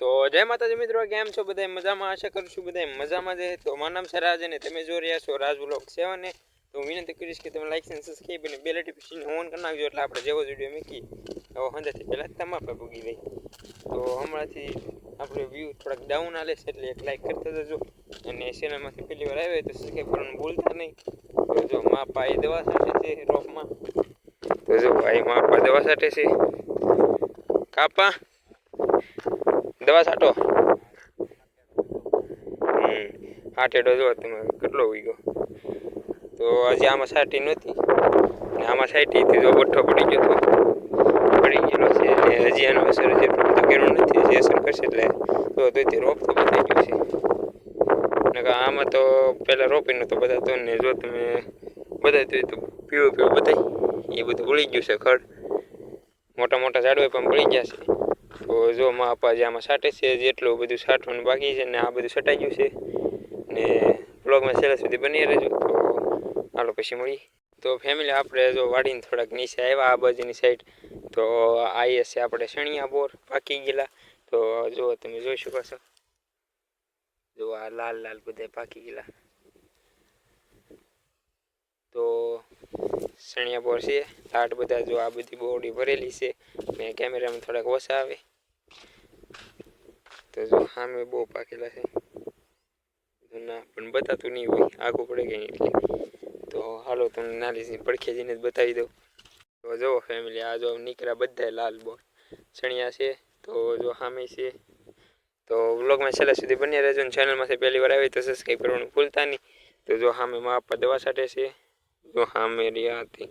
તો જય માતાજી મિત્રો, કેમ છો બધા? મજામાં? આશા કરું છું બધા મજામાં જ હે. તો મારું નામ છે રાજ અને તમે જોઈ રહ્યા છો રાજ બ્લોગ સેવન. ને તો હું વિનંતી કરીશ કે તમે લાઈક અને સબસ્ક્રાઈબ અને બેલ નોટિફિકેશન ઓન કરી નાખજો એટલે આપણે જેવો જ વીડિયો મૂકી તો હંધાથી પહેલાં તમારા પર પૂગી જાય તો હમણાંથી આપણે વ્યૂ થોડાક ડાઉન આલે છે એટલે એક લાઈક કરતા જજો. અને ચેનલમાંથી પહેલી વાર આવે તો સબસ્ક્રાઈબ કરવાનું ભૂલતા નહીં. તો જો મા પા એ દવા સાથે છે રોપમાં. તો જો ભાઈ મા પા દવા સાથે છે. કાપા. દવા છાંટો? હમ આ ટેડો જો તમે, કેટલો ઉગ્યો તો હજી આમાં છાંટી નહોતી. આમાં સાટી હતી જો બઠ્ઠો પડી ગયો તો પડી ગયેલો છે, એટલે હજી એનો અસર એટલું બધું કર્યું નથી, હજી અસર કરશે એટલે જો તે રોપ તો બતાવી ગયો છે. આમાં તો પહેલાં રોપી નહોતો બતાવતો ને જો તમે બતાવતું હોય તો પીળું પીળું બતાવી એ બધું ભૂલી ગયું છે ખડ. મોટા મોટા ઝાડવા પણ ભૂલી ગયા છે. તો જો મા આપા જે આમાં છાંટે છે જેટલું બધું સાટવાનું બાકી છે ને આ બધું છટાઈ ગયું છે ને બ્લોગમાં છેલ્લા સુધી બની રહેજો. તો હાલો પછી મળી તો ફેમિલી આપણે જો વાડીને થોડાક નીચે આવ્યા, આ બાજુની સાઈડ તો આવીએ છે આપણે શણિયા બોર, પાકી ગયેલા. તો જો તમે જોઈ શકો છો. જો આ લાલ લાલ બધા પાકી ગયેલા. તો શણિયા બોર છે લાટ બધા જો આ બધી બોડી ભરેલી છે. ને કેમેરામાં થોડાક ઓછા આવે. તો જો સામે બહુ પાકેલા છે. ના, પણ બતાતું નહીં હોય, આગું પડે નહીં એટલે. તો હાલો તમને નાની પડખે જઈને જ બતાવી દઉં. તો જો ફેમિલી આ જો નીકળ્યા બધા લાલ બોલ. ચણિયા છે, તો જો સામે છે. તો વ્લોગમાં છેલ્લા સુધી બન્યા રહેજો અને ચેનલમાંથી પહેલી વાર આવી તો સબસ્ક્રાઈબ કરવાનું ભૂલતા નહીં. તો જો સામે મા આપા દવા છાંટે છે. જો સામે રહ્યા હતી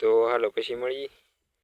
તો હાલો પછી મળીએ.